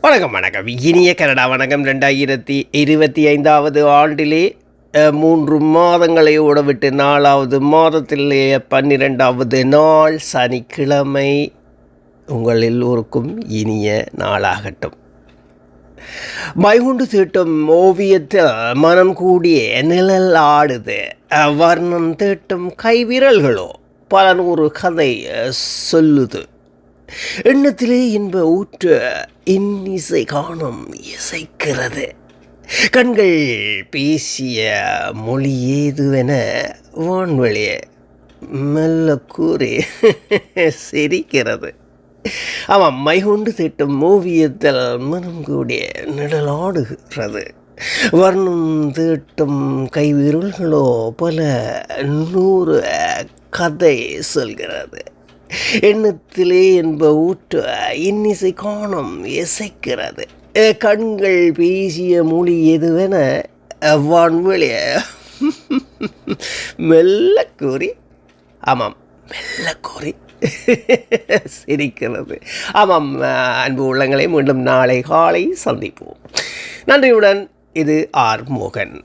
வணக்கம் வணக்கம். இனிய கனடா வணக்கம். ரெண்டாயிரத்தி இருபத்தி ஐந்தாவது ஆண்டிலே மூன்று மாதங்களை ஓடவிட்டு நாலாவது மாதத்திலே பன்னிரெண்டாவது நாள் சனிக்கிழமை உங்கள் எல்லோருக்கும் இனிய நாளாகட்டும். மைகுண்டு தீட்டும் ஓவியத்தில் மனம் கூடிய நிழல் ஆடுது. வர்ணம் தீட்டும் கைவிரல்களோ பல நூறு கதை சொல்லுது. எண்ணத்திலே இன்ப ஊற்று இன்னிசை காணும் இசைக்கிறது. கண்கள் பேசிய மொழி ஏதுவென வான்வழிய மெல்ல கூறி சிரிக்கிறது. அவன் மைகொண்டு திட்டும் ஓவியத்தில் மனம் கூடிய நிழலாடுகிறது. வர்ணம் தீட்டும் கைவிரல்களோ பல நூறு கதை சொல்கிறது. எண்ணத்திலே என்ப ஊற்று இன்னிசை காணும் இசைக்கிறது கண்கள் பேசிய மொழி எதுவென வான்வெளிய மெல்ல கூறி ஆமாம் மெல்ல கூறி சிரிக்கிறது. ஆமாம் அன்பு உள்ளங்களை மீண்டும் நாளை காலை சந்திப்போம். நன்றியுடன் இது ஆர் மோகன்.